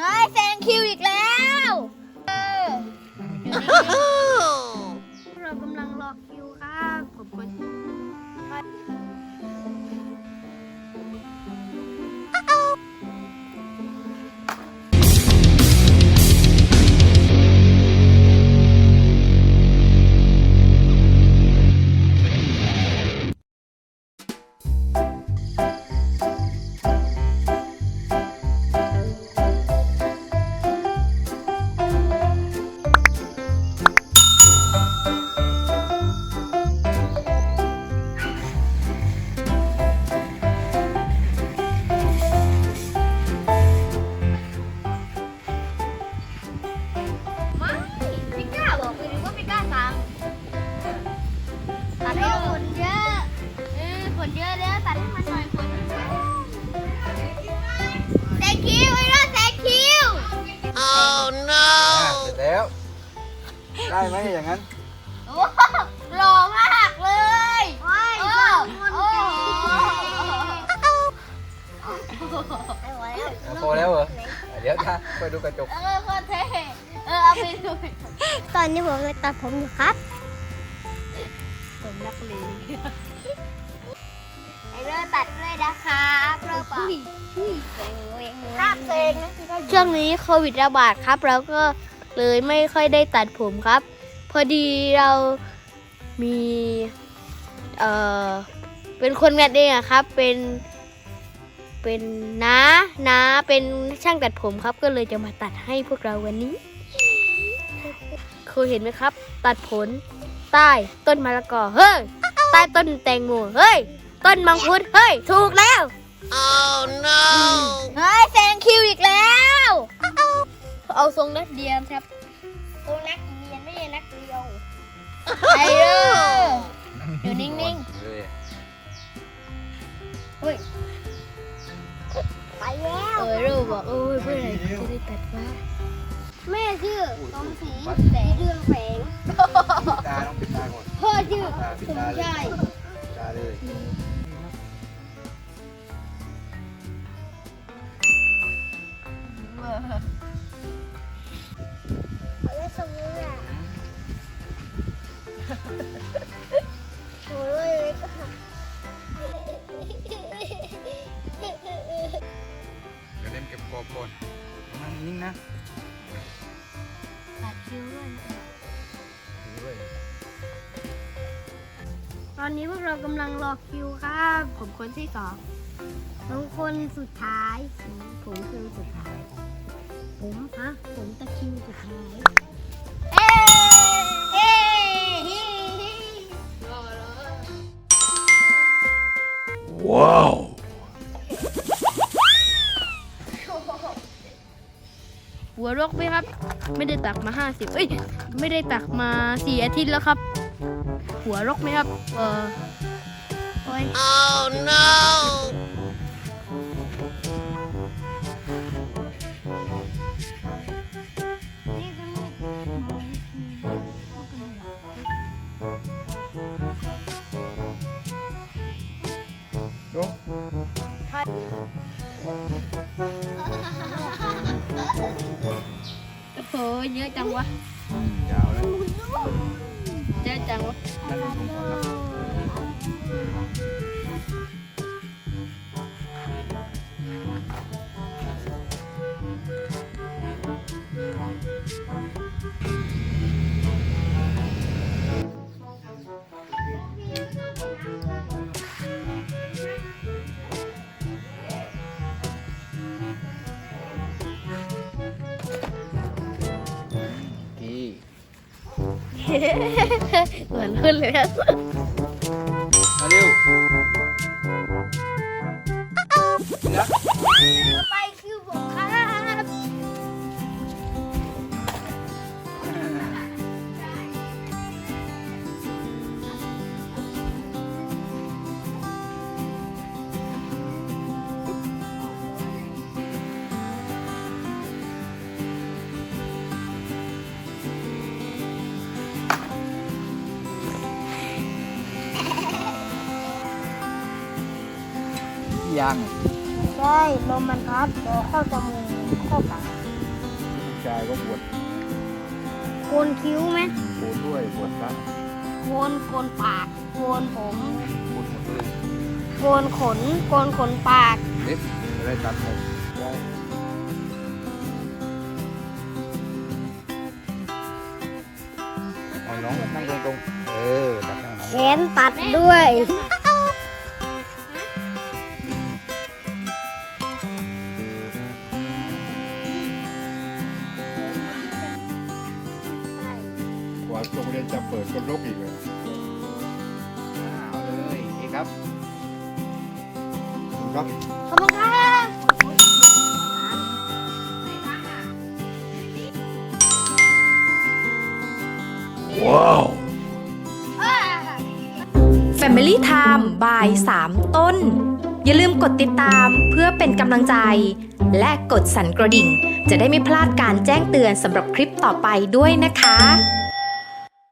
เฮ้ยแซงคิวอีกแล้ว เออ เรากำลังรอคิวครับผมกด ได้ไหมอย่างนั้น โอ้โหหล่อมากเลยโอ้โหอะพอแล้วเหรออะเดี๋ยวถ้าไปดูกระจก เออโคตรเท่เออเอาไปดูตอนนี้ผมเลยตัดผมอยู่ครับผมนักเลงไอ้เรื่องตัดด้วยนะครับเรื่องปะครับเซงนะพี่ก็ช่วงนี้โควิดระบาดครับ เราก็ เลยไม่ค่อยได้ตัดผมครับ พอดีเรามีเอ่อเป็นคนกันเองอะครับ เป็นเป็นน้าน้าเป็นช่างตัดผมครับ ก็เลยจะมาตัดให้พวกเราวันนี้เคยเห็นไหมครับ ตัดผลใต้ต้นมะละกอเฮ้ยใต้ต้นแตงโมเฮ้ย ต้นมังคุดเฮ้ย ถูกแล้วเฮ้ยแซงคิวอีกแล้ว เอาทรงนัดเดียมครับตัวนักเรียนไม่ใช่นักเรียวไอ้เรื่องอยู่นิ่งเลยๆเฮ้ยไปแล้วเออรูบอกโอ้ยเมื่อไหร่จะได้ตัดวะแม่ชื่ออุ้ยสมศรีวัดแสงเรืองแสงปิดตาต้องปิดตาก่อนพ่อชื่อตาปิดสมตาเลชายยปิดตาเลยแล้ว สมมติอะโอ้ยก็เดี๋ยวเล่นเก็บกรอบก่อนนั่งนิ่งนะตัดคิ้วด้วยถือไว้ตอนนี้พวกเรากำลังรอคิวครับ ผมคนที่สองน้องคนสุดท้าย ผมคือสุดท้าย ผมฮะผมตะคิวสุดท้าย หัวโรคไหมครับ ไม่ได้ตักมาห้าสิบเอ้ย ไม่ได้ตักมาสี่อาทิตย์แล้วครับ หัวโรคไหมครับ เออโอ้ยดู เยอะจังวะยาวเลยเยอะจังวะ เหมือนขึ้นเลยครั ยังใช่ลมมันพัดเดี๋ยวเข้าจมูกเข้าปากายก็บวชโกนคิ้วไหมโกนด้วยบวชพระโกนโกนปากโกนผมโกนหมดเลยโกนขนโกนขนปากเล็บจะได้ตัดหมดได้เอาน้องนั่งตรงๆเออตัดข้างหลัง แขนตัดด้วย โรงเรียนจะเปิดก็ลกอีกเลยเอาเลยนี่ครับครับ ขอบคุณครับ Family Time บ่าย 3 ต้น อย่าลืมกดติดตามเพื่อเป็นกำลังใจ และกดสั่นกระดิ่ง จะได้ไม่พลาดการแจ้งเตือนสำหรับคลิปต่อไปด้วยนะคะ